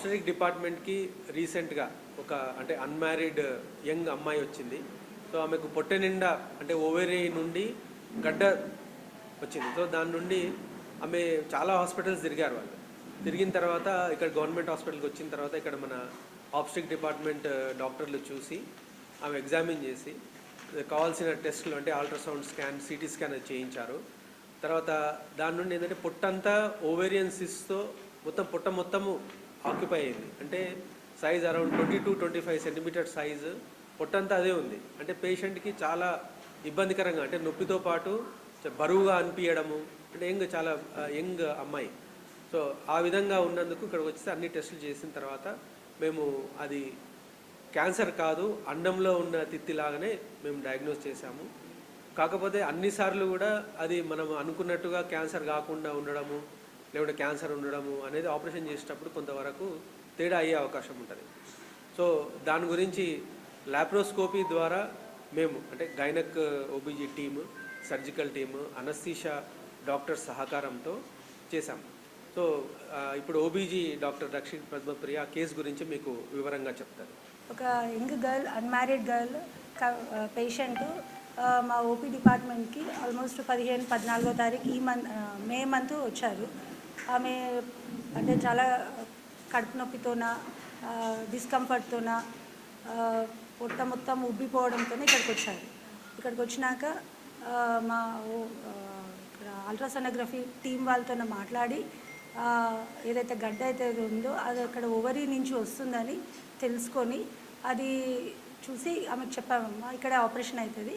ఆబ్స్టరిక్ డిపార్ట్మెంట్కి రీసెంట్గా ఒక అంటే అన్మ్యారీడ్ యంగ్ అమ్మాయి వచ్చింది. సో ఆమెకు పొట్టె నిండా అంటే ఓవేరీ నుండి గడ్డ వచ్చింది. సో దాని నుండి ఆమె చాలా హాస్పిటల్స్ తిరిగారు వాళ్ళు. తిరిగిన తర్వాత ఇక్కడ గవర్నమెంట్ హాస్పిటల్కి వచ్చిన తర్వాత ఇక్కడ మన ఆబ్స్టిక్ డిపార్ట్మెంట్ డాక్టర్లు చూసి ఆమె ఎగ్జామిన్ చేసి కావాల్సిన టెస్టులు అంటే అల్ట్రాసౌండ్ స్కాన్ సిటీ స్కాన్ చేయించారు. తర్వాత దాని నుండి ఏంటంటే పొట్టంతా ఓవేరియన్ సిస్తో మొత్తం పొట్ట మొత్తము ఆక్యుపై అయింది. అంటే size around twenty to twenty five centimetre size పొట్టంతా అదే ఉంది. అంటే పేషెంట్కి చాలా ఇబ్బందికరంగా అంటే నొప్పితో పాటు బరువుగా అనిపించడము అంటే యంగ్ చాలా యంగ్ అమ్మాయి. సో ఆ విధంగా ఉన్నందుకు ఇక్కడికి వచ్చేసి అన్ని టెస్టులు చేసిన తర్వాత మేము అది క్యాన్సర్ కాదు అండంలో ఉన్న తిత్తి లాగానే మేము డయాగ్నోస్ చేశాము. కాకపోతే అన్నిసార్లు కూడా అది మనం అనుకున్నట్టుగా క్యాన్సర్ కాకుండా ఉండడము లేకుంటే క్యాన్సర్ ఉండడము అనేది ఆపరేషన్ చేసేటప్పుడు కొంతవరకు తేడా అయ్యే అవకాశం ఉంటుంది. సో దాని గురించి లాప్రోస్కోపీ ద్వారా మేము అంటే gynaec OBG team surgical team anaesthesia doctor సహకారంతో చేశాం. సో ఇప్పుడు OBG doctor Rakshith Padmapriya case గురించి మీకు వివరంగా చెప్తారు. ఒక young girl unmarried girl patient మా ఓపీ డిపార్ట్మెంట్కి ఆల్మోస్ట్ పదిహేను పద్నాలుగో తారీఖు ఈ మంత్ మే మంత్ వచ్చారు. ఆమె అంటే చాలా కడుపు నొప్పితోన డిస్కంఫర్ట్తోన పొట్ట మొత్తం ఉబ్బిపోవడంతో ఇక్కడికి వచ్చారు. ఇక్కడికి వచ్చినాక మా ఓ- ఇక్కడ అల్ట్రాసోనోగ్రఫీ టీం వాళ్ళతో మాట్లాడి ఏదైతే గడ్డ అయితే ఉందో అది అక్కడ ఓవరీ నుంచి వస్తుందని తెలుసుకొని అది చూసి ఆమెకు చెప్పామమ్మా ఇక్కడ ఆపరేషన్ అవుతుంది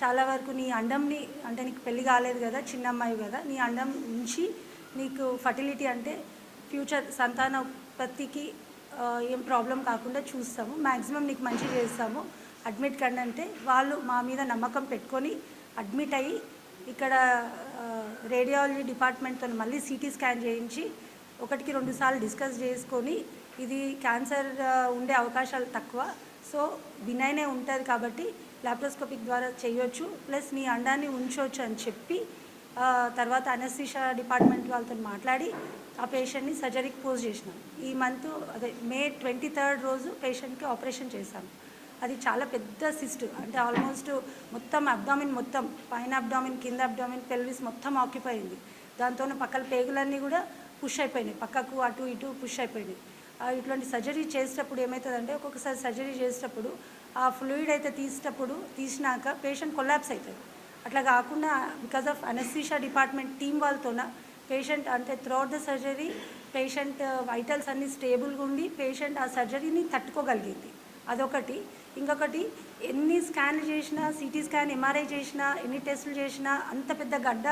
చాలా వరకు నీ అండంని అంటే నీకు పెళ్ళి కాలేదు కదా చిన్న అమ్మాయి కదా నీ అండం ఉంచి నీకు ఫర్టిలిటీ అంటే ఫ్యూచర్ సంతాన ఉత్పత్తికి ఏం ప్రాబ్లం కాకుండా చూస్తాము. మ్యాక్సిమం నీకు మంచి చేస్తాము. అడ్మిట్ కండి అంటే వాళ్ళు మా మీద నమ్మకం పెట్టుకొని అడ్మిట్ అయ్యి ఇక్కడ రేడియాలజీ డిపార్ట్మెంట్తో మళ్ళీ సిటీ స్కాన్ చేయించి ఒకటికి రెండు సార్లు డిస్కస్ చేసుకొని ఇది క్యాన్సర్ ఉండే అవకాశాలు తక్కువ. సో బినైనే ఉంటుంది కాబట్టి లాప్రోస్కోపిక్ ద్వారా చేయొచ్చు. ప్లస్ నీ అండాన్ని ఉంచవచ్చు అని చెప్పి తర్వాత అనస్థిషా డిపార్ట్మెంట్ వాళ్ళతో మాట్లాడి ఆ పేషెంట్ని సర్జరీకి పోజ్ చేసినాం. ఈ మంత్ అదే మే ట్వంటీ థర్డ్ రోజు పేషెంట్కి ఆపరేషన్ చేశాం అది చాలా పెద్ద సిస్ట్ అంటే ఆల్మోస్ట్ మొత్తం అబ్డామిన్ మొత్తం పైన అబ్డామిన్ కింద అబ్డామిన్ పెల్విస్ మొత్తం ఆక్యుపై అయింది. దాంతో పక్కల పేగులన్నీ కూడా పుష్ అయిపోయినాయి. పక్కకు అటు ఇటు పుష్ అయిపోయినాయి. ఆ, ఇట్లాంటి సర్జరీ చేసేటప్పుడు ఏమవుతుందంటే ఒక్కొక్కసారి సర్జరీ చేసేటప్పుడు ఆ ఫ్లూయిడ్ అయితే తీసేటప్పుడు తీసినాక పేషెంట్ కొలాప్స్ అవుతుంది అట్లా కాకుండా because of anaesthesia department team వాళ్ళతోన patient అంటే throughout the surgery patient vitals అన్ని స్టేబుల్గా ఉండి పేషెంట్ ఆ సర్జరీని తట్టుకోగలిగింది. అదొకటి. ఇంకొకటి ఎన్ని స్కాన్లు చేసినా సిటీ స్కాన్ ఎంఆర్ఐ చేసినా ఎన్ని టెస్టులు చేసినా అంత పెద్ద గడ్డ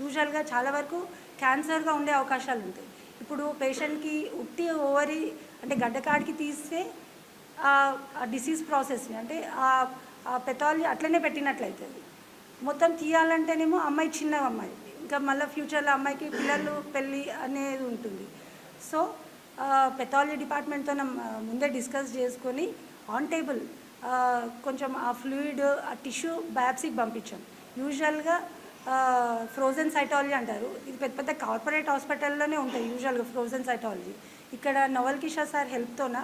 యూజువల్గా చాలా వరకు క్యాన్సర్గా ఉండే అవకాశాలు ఉంటాయి. ఇప్పుడు పేషెంట్కి ఉట్టి ఓవరి అంటే గడ్డ కాడికి తీస్తే ఆ డిసీజ్ ప్రాసెస్ని అంటే ఆ పెథాలజీ అట్లనే పెట్టినట్లయితుంది. మొత్తం తీయాలంటేనేమో అమ్మాయి చిన్న అమ్మాయి ఇంకా మళ్ళీ ఫ్యూచర్లో అమ్మాయికి పిల్లలు పెళ్ళి అనేది ఉంటుంది. సో పెథాలజీ డిపార్ట్మెంట్తో ముందే డిస్కస్ చేసుకొని ఆన్ టేబుల్ కొంచెం ఆ ఫ్లూయిడ్ ఆ టిష్యూ బయాప్సీకి పంపించాం. యూజువల్గా ఫ్రోజన్ సైటాలజీ అంటారు. ఇది పెద్ద పెద్ద కార్పొరేట్ హాస్పిటల్లోనే ఉంటాయి యూజువల్గా ఫ్రోజన్ సైటాలజీ ఇక్కడ నవల్ కిషోర్ సార్ హెల్ప్తోన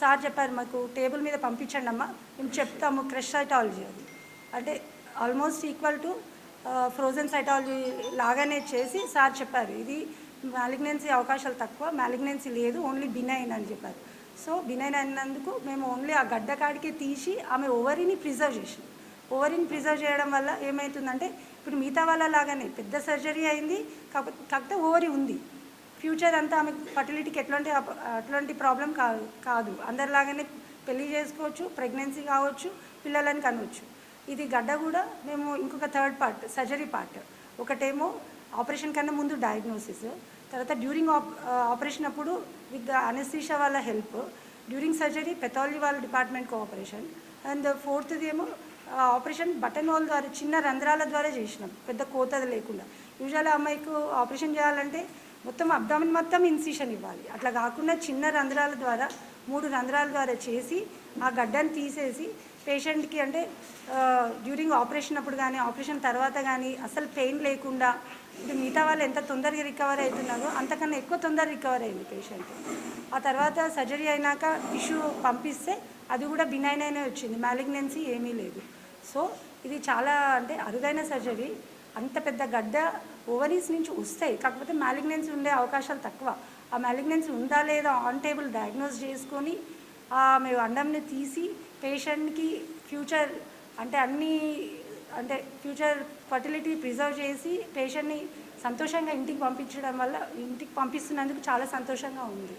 సార్ చెప్పారు మాకు టేబుల్ మీద పంపించండి అమ్మా మేము చెప్తాము క్రష్ సైటాలజీ అది అంటే almost equal to frozen cytology లాగానే చేసి సార్ చెప్పారు. ఇది మ్యాలిగ్నెన్సీ అవకాశాలు తక్కువ మ్యాలిగ్నెన్సీ లేదు ఓన్లీ బినైన్ అని చెప్పారు. సో బినైన్ అయినందుకు మేము ఓన్లీ ఆ గడ్డ కాడికి తీసి ఆమె ఓవరీని ప్రిజర్వ్ చేసాం ఓవరీని ప్రిజర్వ్ చేయడం వల్ల ఏమవుతుందంటే ఇప్పుడు మిగతా వాళ్ళ లాగానే పెద్ద సర్జరీ అయింది కాకపోతే కాకపోతే ఓవరీ ఉంది. ఫ్యూచర్ అంతా ఆమె ఫర్టిలిటీకి ఎట్లాంటి అప- అట్లాంటి ప్రాబ్లం కాదు. కాదు అందరిలాగానే పెళ్ళి చేసుకోవచ్చు ప్రెగ్నెన్సీ కావచ్చు పిల్లలని కనవచ్చు. ఇది గడ్డ కూడా మేము ఇంకొక థర్డ్ పార్ట్ సర్జరీ పార్ట్ ఒకటేమో ఆపరేషన్ కన్నా ముందు డయాగ్నోసిస్ తర్వాత డ్యూరింగ్ ఆపరేషన్ uh, అప్పుడు విత్ ద అనస్థీషా వాళ్ళ హెల్ప్ డ్యూరింగ్ సర్జరీ పెథాలజీ వాళ్ళ డిపార్ట్మెంట్ కోఆపరేషన్ అండ్ ఫోర్త్ది ఏమో ఆపరేషన్ బటన్ హోల్ ద్వారా చిన్న రంధ్రాల ద్వారా చేసినాం. పెద్ద కోతది లేకుండా. యూజువల్ అమ్మాయికి ఆపరేషన్ చేయాలంటే మొత్తం అబ్డామిన్ మొత్తం ఇన్సిషన్ ఇవ్వాలి. అట్లా కాకుండా చిన్న రంధ్రాల ద్వారా మూడు రంధ్రాల ద్వారా చేసి ఆ గడ్డను తీసేసి పేషెంట్కి అంటే డ్యూరింగ్ ఆపరేషన్ అప్పుడు కానీ ఆపరేషన్ తర్వాత కానీ అసలు పెయిన్ లేకుండా ఇప్పుడు మిగతా వాళ్ళు ఎంత తొందరగా రికవర్ అవుతున్నారో అంతకన్నా ఎక్కువ తొందర రికవర్ అయింది పేషెంట్. ఆ తర్వాత సర్జరీ అయినాక టిష్యూ పంపిస్తే అది కూడా బినైన్ అయినే వచ్చింది. మ్యాలిగ్నెన్సీ ఏమీ లేదు. సో ఇది చాలా అంటే అరుదైన సర్జరీ. అంత పెద్ద గడ్డ ఓవరీస్ నుంచి వస్తాయి. కాకపోతే మ్యాలిగ్నెన్సీ ఉండే అవకాశాలు తక్కువ. ఆ మ్యాలిగ్నెన్సీ ఉందా లేదా ఆన్ టేబుల్ డయాగ్నోస్ చేసుకొని ఆమె అండంని తీసి పేషెంట్కి ఫ్యూచర్ అంటే అన్ని అంటే ఫ్యూచర్ ఫర్టిలిటీ ప్రిజర్వ్ చేసి పేషెంట్ని సంతోషంగా ఇంటికి పంపించడం వల్ల ఇంటికి పంపిస్తున్నందుకు చాలా సంతోషంగా ఉంది.